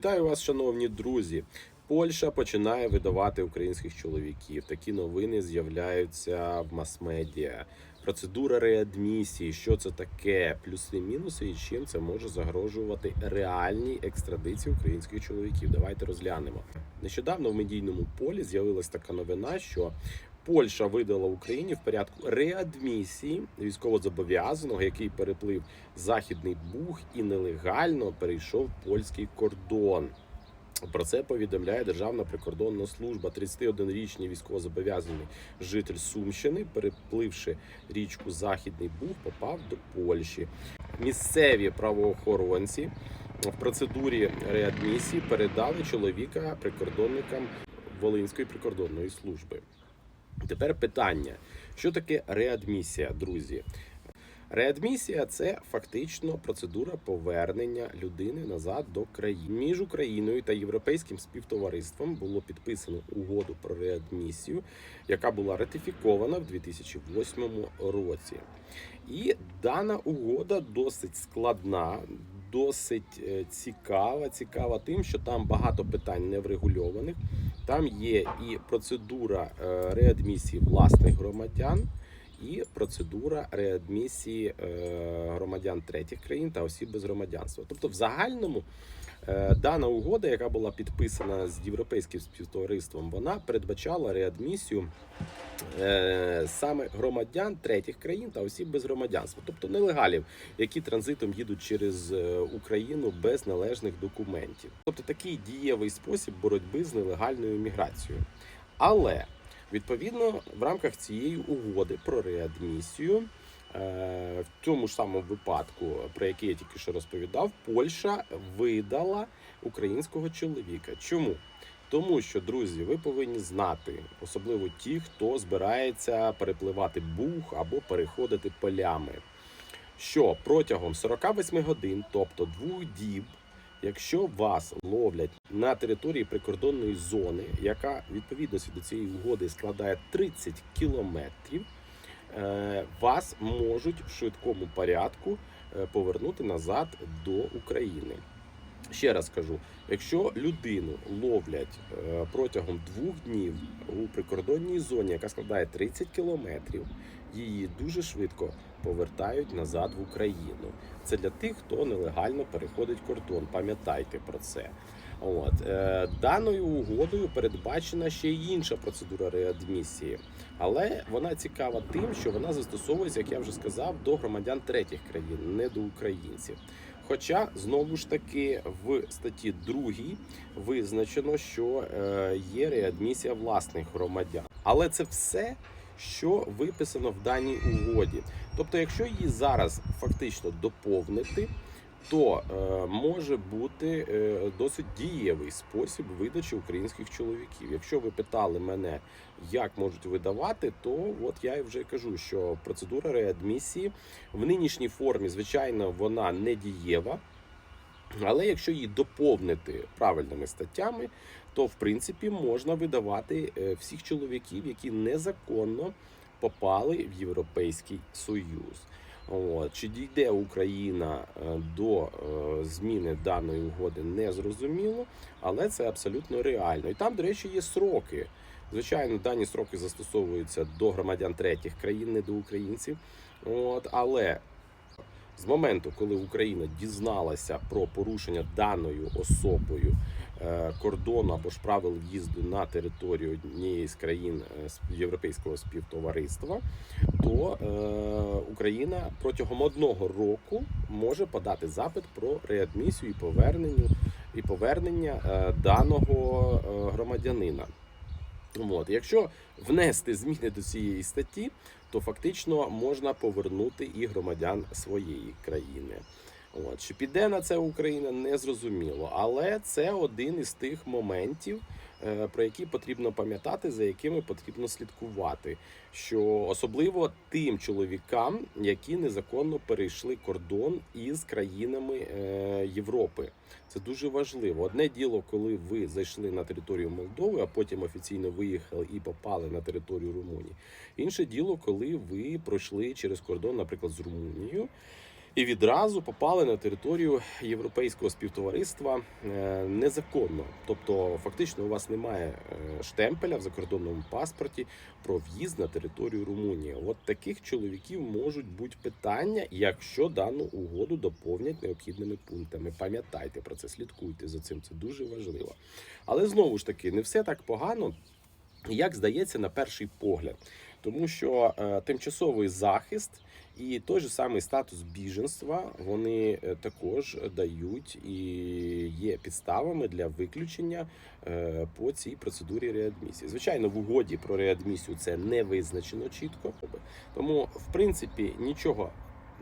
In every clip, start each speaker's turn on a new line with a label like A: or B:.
A: Вітаю вас, шановні друзі. Польща починає видавати українських чоловіків. Такі новини з'являються в мас-медіа. Процедура реадмісії, що це таке, плюси, мінуси, і чим це може загрожувати реальній екстрадиції українських чоловіків. Давайте розглянемо. Нещодавно в медійному полі з'явилась така новина, що Польща видала Україні в порядку реадмісії військовозобов'язаного, який переплив західний Буг і нелегально перейшов польський кордон. Про це повідомляє Державна прикордонна служба. 31-річний військовозобов'язаний житель Сумщини, перепливши річку Західний Буг, попав до Польщі. Місцеві правоохоронці в процедурі реадмісії передали чоловіка прикордонникам Волинської прикордонної служби. Тепер питання: що таке реадмісія, друзі? Реадмісія це фактично процедура повернення людини назад до країни. Між Україною та європейським співтовариством було підписано угоду про реадмісію, яка була ратифікована в 2008 році. І дана угода досить складна, досить е, цікава. Цікава тим, що там багато питань не врегульованих. Там є і процедура е, реадмісії власних громадян і процедура реадмісії е, громадян третіх країн та осіб без громадянства. Тобто, в загальному дана угода, яка була підписана з європейським співтовариством, вона передбачала реадмісію е, саме громадян третіх країн та осіб без громадянства, тобто нелегалів, які транзитом їдуть через е, Україну без належних документів. Тобто такий дієвий спосіб боротьби з нелегальною міграцією. Але Відповідно, в рамках цієї угоди про реадмісію, е, в цьому ж самому випадку, про який я тільки що розповідав, Польща видала українського чоловіка. Чому? Тому що, друзі, ви повинні знати, особливо ті, хто збирається перепливати буг або переходити полями, що протягом 48 годин, тобто двох діб, Якщо вас ловлять на території прикордонної зони, яка відповідно до цієї угоди складає 30 кілометрів, е, вас можуть в швидкому порядку е, повернути назад до України. Ще раз кажу: якщо людину ловлять е, протягом двох днів у прикордонній зоні, яка складає 30 кілометрів, її дуже швидко повертають назад в Україну. Це для тих, хто нелегально переходить кордон. Пам'ятайте про це. От е, даною угодою передбачена ще й інша процедура реадмісії, але вона цікава тим, що вона застосовується, як я вже сказав, до громадян третіх країн, не до українців. Хоча знову ж таки в статті 2 визначено, що е, є реадмісія власних громадян, але це все що виписано в даній угоді. Тобто, якщо її зараз фактично доповнити, то е, може бути е, досить дієвий спосіб видачі українських чоловіків. Якщо ви питали мене, як можуть видавати, то от я вже кажу, що процедура реадмісії в нинішній формі, звичайно, вона не дієва. Але якщо її доповнити правильними статтями, то в принципі можна видавати е, всіх чоловіків, які незаконно попали в Європейський Союз. От. Чи дійде Україна е, до е, зміни даної угоди, не зрозуміло, але це абсолютно реально. І там, до речі, є сроки. Звичайно, дані сроки застосовуються до громадян третіх країн, не до українців. От, Але з моменту, коли Україна дізналася про порушення даною особою е, кордону або ж правил в'їзду на територію однієї з країн е, європейського співтовариства, то е, Україна протягом одного року може подати запит про реадмісію і повернення і повернення даного громадянина. От, якщо внести зміни до цієї статті, то фактично можна повернути і громадян своєї країни. От чи піде на це Україна, не зрозуміло, але це один із тих моментів, е, про які потрібно пам'ятати, за якими потрібно слідкувати. Що особливо тим чоловікам, які незаконно перейшли кордон із країнами е, Європи. Це дуже важливо. Одне діло, коли ви зайшли на територію Молдови, а потім офіційно виїхали і попали на територію Румунії. Інше діло, коли ви пройшли через кордон, наприклад, з Румунією. І відразу попали на територію європейського співтовариства е, незаконно. Тобто, фактично, у вас немає е, штемпеля в закордонному паспорті про в'їзд на територію Румунії. От таких чоловіків можуть бути питання, якщо дану угоду доповнять необхідними пунктами. Пам'ятайте про це, слідкуйте за цим. Це дуже важливо. Але знову ж таки, не все так погано, як здається, на перший погляд, тому що е, тимчасовий захист. І той же самий статус біженства вони е, також дають і є підставами для виключення е, по цій процедурі реадмісії. Звичайно, в угоді про реадмісію це не визначено чітко, тому в принципі нічого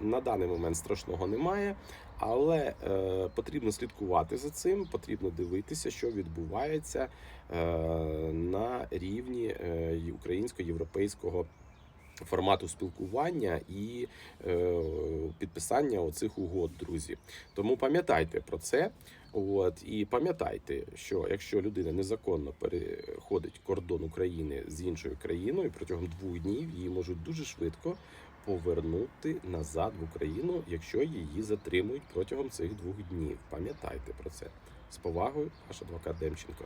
A: на даний момент страшного немає. Але е, потрібно слідкувати за цим, потрібно дивитися, що відбувається е, на рівні е, українсько-європейського формату спілкування і е, підписання оцих угод, друзі. Тому пам'ятайте про це. От і пам'ятайте, що якщо людина незаконно переходить кордон України з іншою країною протягом двох днів, її можуть дуже швидко повернути назад в Україну, якщо її затримують протягом цих двох днів. Пам'ятайте про це з повагою, ваш адвокат Демченко.